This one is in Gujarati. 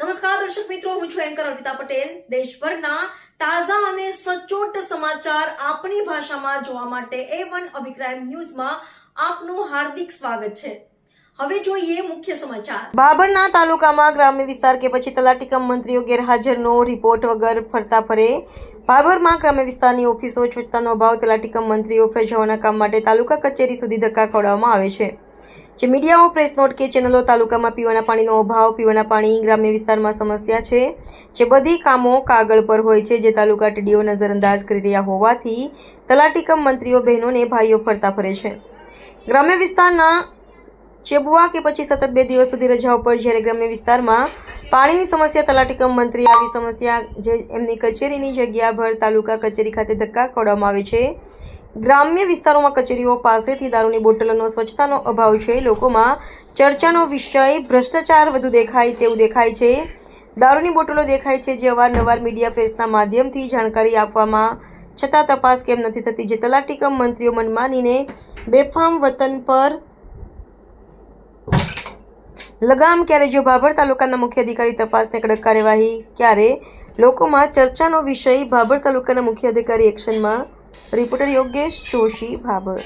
નમસ્કાર, દર્શક મિત્રો, હું છું એન્કર અર્પિતા પટેલ. દેશભરના તાજા અને સચોટ સમાચાર આપણી ભાષામાં જોવા માટે એ વન અભિપ્રાય ન્યૂઝમાં આપનું હાર્દિક સ્વાગત છે. હવે જોઈએ મુખ્ય સમાચાર. બાબરના તાલુકામાં ગ્રામ્ય વિસ્તાર કે પછી તલાટીકમ મંત્રીઓ ગેરહાજરનો રિપોર્ટ વગર ફરતા ફરે. બાબરમાં ગ્રામ્ય વિસ્તારની ઓફિસો સ્વચ્છતાનો અભાવ તલાટીકમ મંત્રીઓ પ્રજાઓના કામ માટે તાલુકા કચેરી સુધી ધક્કા ખવડાવવામાં આવે છે. જે મીડિયાઓ પ્રેસ નોટ કે ચેનલો તાલુકામાં પીવાના પાણીનો અભાવ, પીવાના પાણી ગ્રામ્ય વિસ્તારમાં સમસ્યા છે, જે બધી કામો કાગળ પર હોય છે જે તાલુકા ટીડીઓ નજરઅંદાજ કરી રહ્યા હોવાથી તલાટીકમ મંત્રીઓ, બહેનોને ભાઈઓ ફરતા ફરે છે. ગ્રામ્ય વિસ્તારના ચેબુઆ કે પછી સતત બે દિવસ સુધી રજાઓ પર જ્યારે ગ્રામ્ય વિસ્તારમાં પાણીની સમસ્યા તલાટીકમ મંત્રી આવી સમસ્યા જે એમની કચેરીની જગ્યા ભર તાલુકા કચેરી ખાતે ધક્કા ખોડવામાં આવે છે ગ્રામ્ય વિસ્તારોમાં કચેરીઓ પાસેથી દારૂની બોટલોનો સ્વચ્છતાનો અભાવ છે. લોકોમાં ચર્ચાનો વિષય, ભ્રષ્ટાચાર વધુ દેખાય તેવું દેખાય છે. દારૂની બોટલો દેખાય છે જે અવારનવાર મીડિયા પ્રેસના માધ્યમથી જાણકારી આપવામાં, છતાં તપાસ કેમ નથી થતી જે તલાટીકમ મંત્રીઓ મનમાનીને બેફામ વતન પર લગામ ક્યારે જો ભાભર તાલુકાના મુખ્ય અધિકારી તપાસને કડક કાર્યવાહી ક્યારે? લોકોમાં ચર્ચાનો વિષય ભાભર તાલુકાના મુખ્ય અધિકારી એક્શનમાં રિપોર્ટર યોગેશ જોશી ભાભર